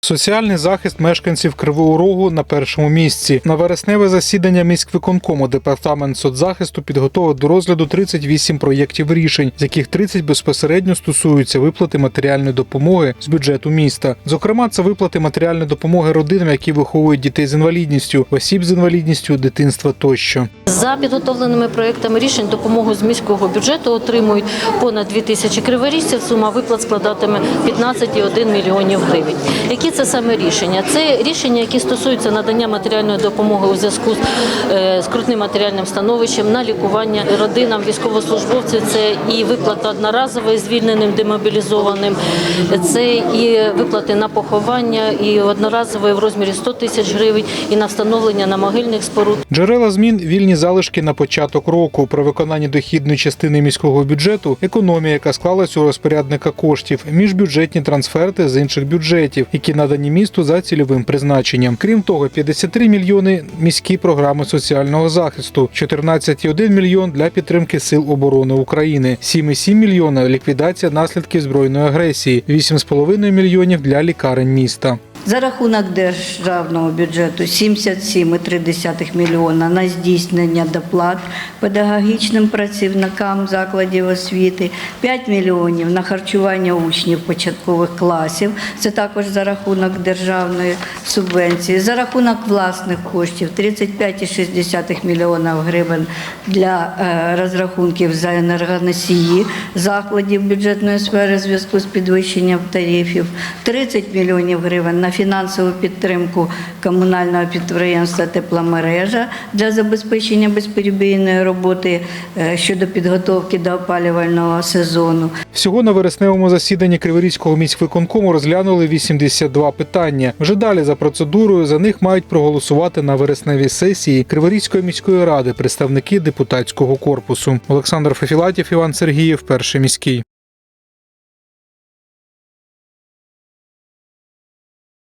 Соціальний захист мешканців Кривого Рогу на першому місці. На вересневе засідання міськвиконкому департамент соцзахисту підготовив до розгляду 38 проєктів рішень, з яких 30 безпосередньо стосуються виплати матеріальної допомоги з бюджету міста. Зокрема, це виплати матеріальної допомоги родинам, які виховують дітей з інвалідністю, осіб з інвалідністю, дитинства тощо. За підготовленими проектами рішень допомогу з міського бюджету отримують понад 2 тисячі криворіжців. Сума виплат складатиме 15,1 мільйонів гривень. Які це саме рішення? Це рішення, які стосуються надання матеріальної допомоги у зв'язку з е, скрутним матеріальним становищем на лікування родинам військовослужбовців. Це і виплата одноразова звільненим демобілізованим, це і виплати на поховання, і одноразової в розмірі 100 тисяч гривень, і на встановлення на могильних споруд. Джерела змін вільні залишки на початок року. Про виконання дохідної частини міського бюджету, економія, яка склалась у розпорядника коштів, міжбюджетні трансферти з інших бюджетів, які надані місту за цільовим призначенням. Крім того, 53 мільйони міські програми соціального захисту, 14,1 мільйон для підтримки сил оборони України, 7,7 мільйона ліквідація наслідків збройної агресії, 8,5 мільйонів для лікарень міста. За рахунок державного бюджету 77,3 мільйона на здійснення доплат педагогічним працівникам закладів освіти, 5 мільйонів на харчування учнів початкових класів. Це також за рахунок державної субвенції. За рахунок власних коштів 35,6 мільйона гривень для е, розрахунків за енергоносії закладів бюджетної сфери в зв'язку з підвищенням тарифів, 30 мільйонів гривень на фінансову підтримку комунального підприємства Тепломережа для забезпечення безперебійної роботи е, щодо підготовки до опалювального сезону. Всього на вересневому засіданні Криворізького міськвиконкому розглянули 82 питання. Вже далі за процедурою за них мають проголосувати на вересневій сесії Криворізької міської ради представники депутатського корпусу. Олександр Фефілатів, Іван Сергієв, перший міський.